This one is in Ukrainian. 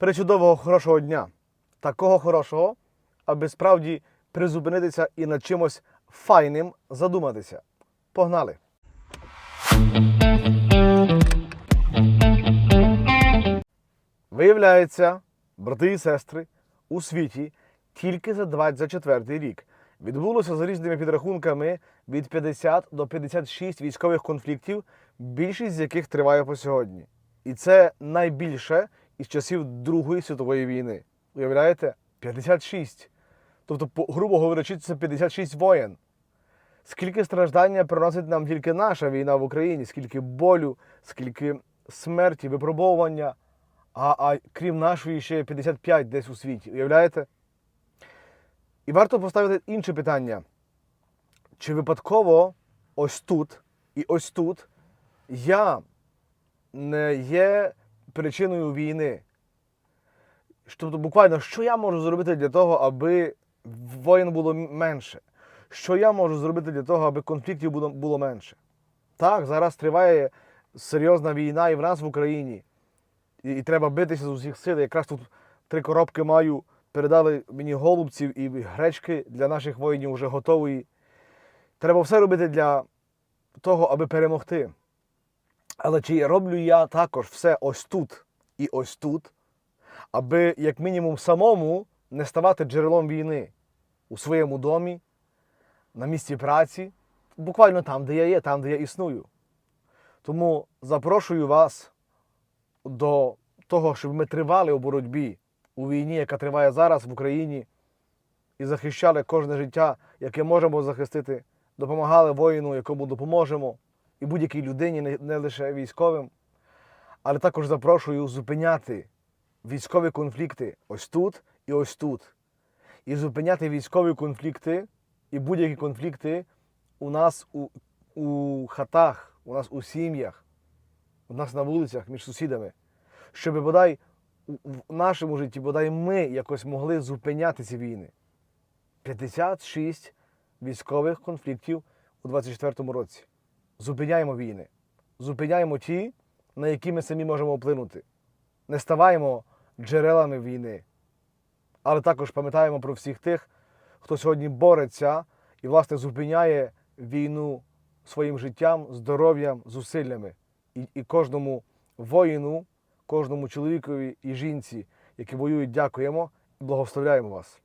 Причудового хорошого дня. Такого хорошого, аби справді призупинитися і над чимось файним задуматися. Погнали! Виявляється, брати і сестри, у світі тільки за 24 рік відбулося за різними підрахунками від 50 до 56 військових конфліктів, більшість з яких триває по сьогодні. І це найбільше із часів Другої світової війни. Уявляєте? 56. Тобто, грубо говорячи, це 56 воєн. Скільки страждання приносить нам тільки наша війна в Україні, скільки болю, скільки смерті, випробовування, а, а крім нашої ще 55 десь у світі. Уявляєте? І варто поставити інше питання. Чи випадково ось тут і ось тут я не є причиною війни? Тобто, буквально, що я можу зробити для того, аби воїн було менше? Що я можу зробити для того, аби конфліктів було, було менше? Так, зараз триває серйозна війна і в нас в Україні. І, і треба битися з усіх сил. Якраз тут три коробки маю, передали мені голубців і гречки для наших воїнів вже готові. Треба все робити для того, аби перемогти. Але чи роблю я також все ось тут і ось тут, аби, як мінімум, самому не ставати джерелом війни у своєму домі, на місці праці, буквально там, де я є, там, де я існую. Тому запрошую вас до того, щоб ми тривали у боротьбі у війні, яка триває зараз в Україні, і захищали кожне життя, яке можемо захистити, допомагали воїну, якому допоможемо, і будь-якій людині, не- лише військовим. Але також запрошую зупиняти військові конфлікти ось тут і ось тут. І зупиняти військові конфлікти і будь-які конфлікти у нас у, у хатах, у нас у сім'ях, у нас на вулицях між сусідами, щоб бодай в нашому житті, бодай ми якось могли зупиняти ці війни. 56 військових конфліктів у 24-му році. Зупиняємо війни. Зупиняємо ті, на які ми самі можемо вплинути. Не ставаємо джерелами війни. Але також пам'ятаємо про всіх тих, хто сьогодні бореться і, власне, зупиняє війну своїм життям, здоров'ям, зусиллями. І, і кожному воїну, кожному чоловікові і жінці, які воюють, дякуємо і благословляємо вас.